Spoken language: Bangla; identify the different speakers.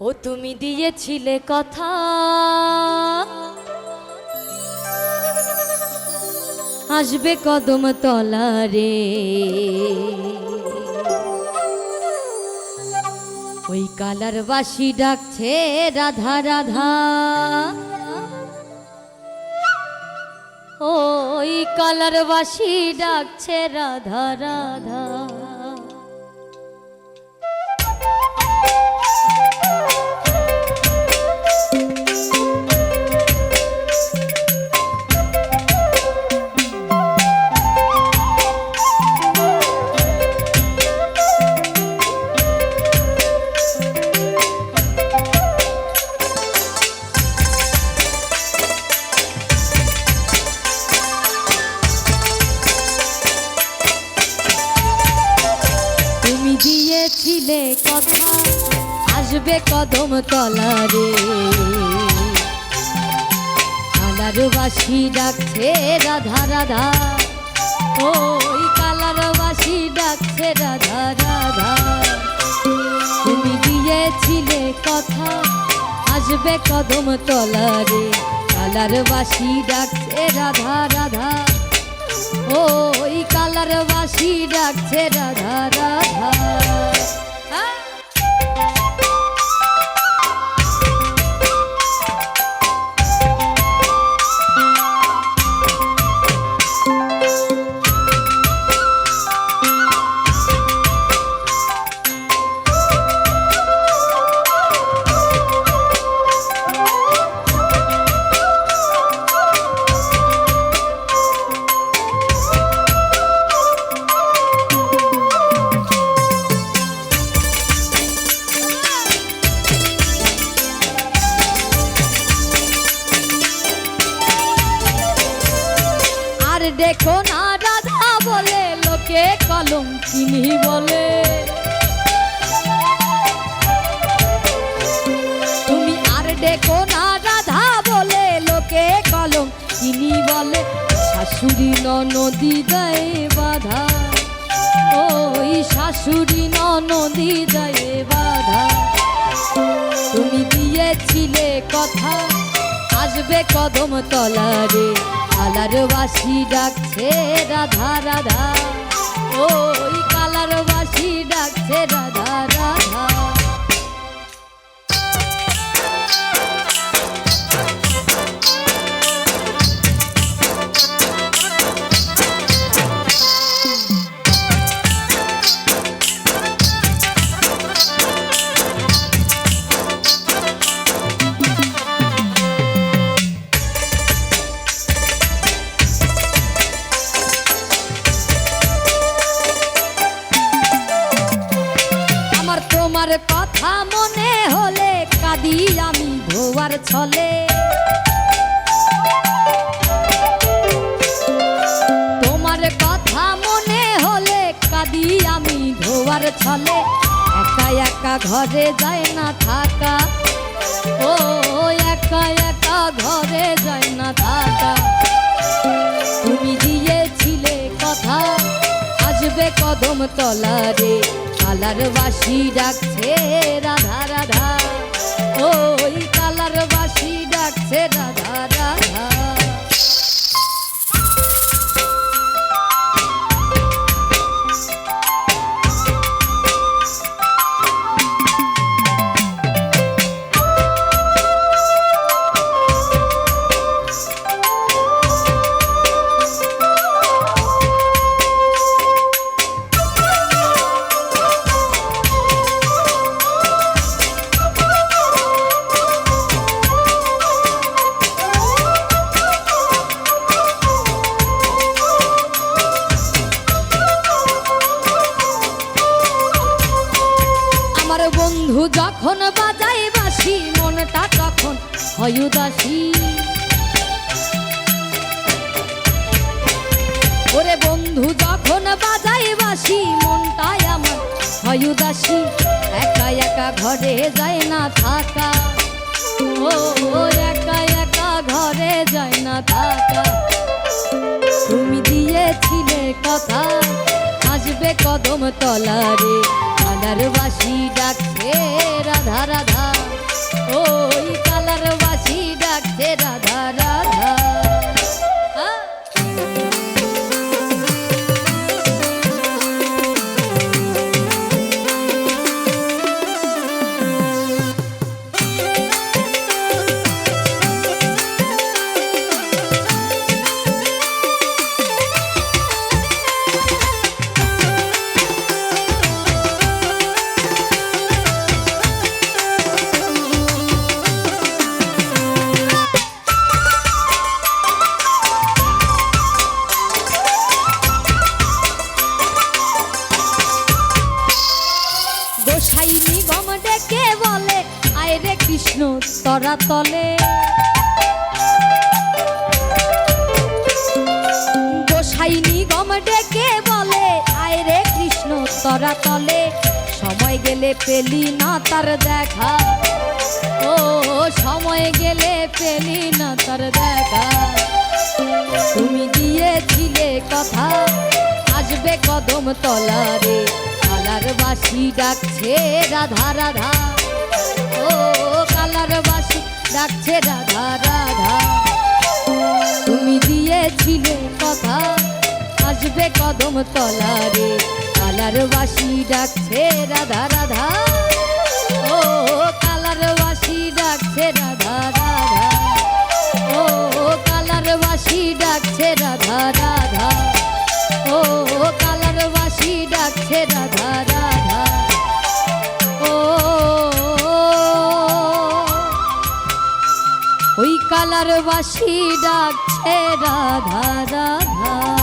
Speaker 1: ও তুমি দিয়েছিলে কথা। আসবে কদম তলারে। ওই কালার বাসি ডাকছে রাধা রাধা। ওই কালার বাসি ডাকছে রাধা রাধা। দিয়েছিলে কথা, আসবে কদম তলারে কালার বাসি ডাকছে রাধা রাধা, ওই কালার বাসি ডাকছে রাধা রাধা। তুমি দিয়েছিলে কথা, আসবে কদম তলারে কালার বাসি ডাকছে রাধা রাধা, ওই কালার বাসি ডাকছে রাধা রাধা। লোকে কলম চিনি বলে? তুমি আর দেখো না রাধা বলে, লোকে কলম চিনি বলে। শাশুড়ি নদী দেয় বাধা। ওই শাশুড়ি নদী দেয় বাধা। তুমি দিয়েছিলে কথা, আসবে কদম তলারে। কালার বাসি ডাকছে রাধা রাধা। ওই কালার বাসি ডাকছে রাধা রাধা। তোমার কথা মনে হলে কাঁদি আমি ধোয়ার ছলে। তোমার কথা মনে হলে কাঁদি আমি ধোয়ার ছলে। একা একা ঘরে যায় না থাকা। ও, একা একা ঘরে যায় না থাকা। তুমি দিয়েছিলে কথা। আসবে কদম তলারে কালার বাসি ডাকছে রাধা রাধা। ওই কালার বাসি ডাকছে রাধা রাধা। যখন বাজাই বাসি মনটা তখন হয় উদাসী। ওরে বন্ধু, যখন বাজাই বাসি মনটাই আমার হয় উদাসী। একা একা ঘরে যায় না থাকা। ও, একা একা ঘরে যায় না থাকা। তুমি দিয়েছিলে কথা, আসবে কদম তলারে কালার বাসি আয় রে কৃষ্ণ তরা তলে। গোসাই নিগম ডেকে বলে, আয় রে কৃষ্ণ তরা তলে। সময় গেলে পেলি না তার দেখা। ও, সময় গেলে পেলি না তার দেখা। তুমি দিয়েছিলে কথা, আসবে কদম তলারে। কালার বাসি ডাকছে রাধা রাধা। ও ডাকছে রাধা রাধা। তুমি দিয়েছিলে কথা আসবে কদম তলারে। কালার বাসি ডাকছে রাধা রাধা। কালার বাসি ডাকছে রাধা রাধা।